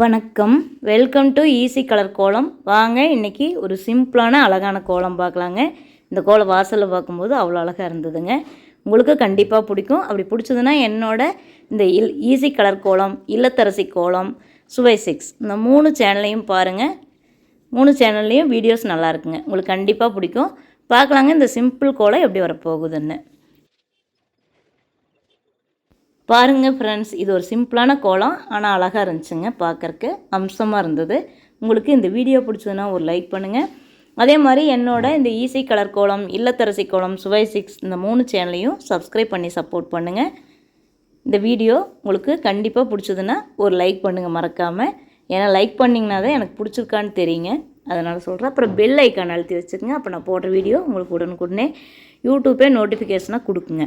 வணக்கம். Welcome to easy colour கோலம் வாங்க இன்னைக்கு ஒரு சிம்பிளான அழகான கோலம் பார்க்கலாங்க. இந்த கோலம் வாசலில் பார்க்கும்போது அவ்வளோ அழகாக இருந்ததுங்க. உங்களுக்கு கண்டிப்பாக பிடிக்கும். அப்படி பிடிச்சதுன்னா என்னோட இந்த இல் ஈஸி கலர் கோலம் இல்லத்தரசி கோலம் சுவை சிக்ஸ் இந்த மூணு சேனல்லையும் பாருங்கள் மூணு சேனல்லையும் வீடியோஸ் நல்லா இருக்குங்க. உங்களுக்கு கண்டிப்பாக பிடிக்கும். பார்க்கலாங்க இந்த சிம்பிள் கோலம் எப்படி வரப்போகுதுன்னு. பாருங்கள் ஃப்ரெண்ட்ஸ் இது ஒரு சிம்பிளான கோலம் ஆனால் அழகாக இருந்துச்சுங்க பார்க்கறக்கு அம்சமாக இருந்தது. உங்களுக்கு இந்த வீடியோ பிடிச்சதுன்னா ஒரு லைக் பண்ணுங்கள் அதே மாதிரி என்னோட இந்த ஈஸி கலர் கோலம் இல்லத்தரசி கோலம் சுவை சிக்ஸ் இந்த மூணு சேனலையும் சப்ஸ்கிரைப் பண்ணி சப்போர்ட் பண்ணுங்கள் இந்த வீடியோ உங்களுக்கு கண்டிப்பாக பிடிச்சதுன்னா ஒரு லைக் பண்ணுங்கள் மறக்காமல் ஏன்னா லைக் பண்ணிங்கன்னா தான் எனக்கு பிடிச்சிருக்கான்னு தெரியுங்க. அதனால் சொல்கிறேன் அப்புறம் பெல் ஐக்கான் அழுத்தி வச்சுக்கோங்க அப்போ நான் போடுற வீடியோ உங்களுக்கு உடனுக்குடனே யூடியூப்பே நோட்டிஃபிகேஷனாக கொடுக்குங்க.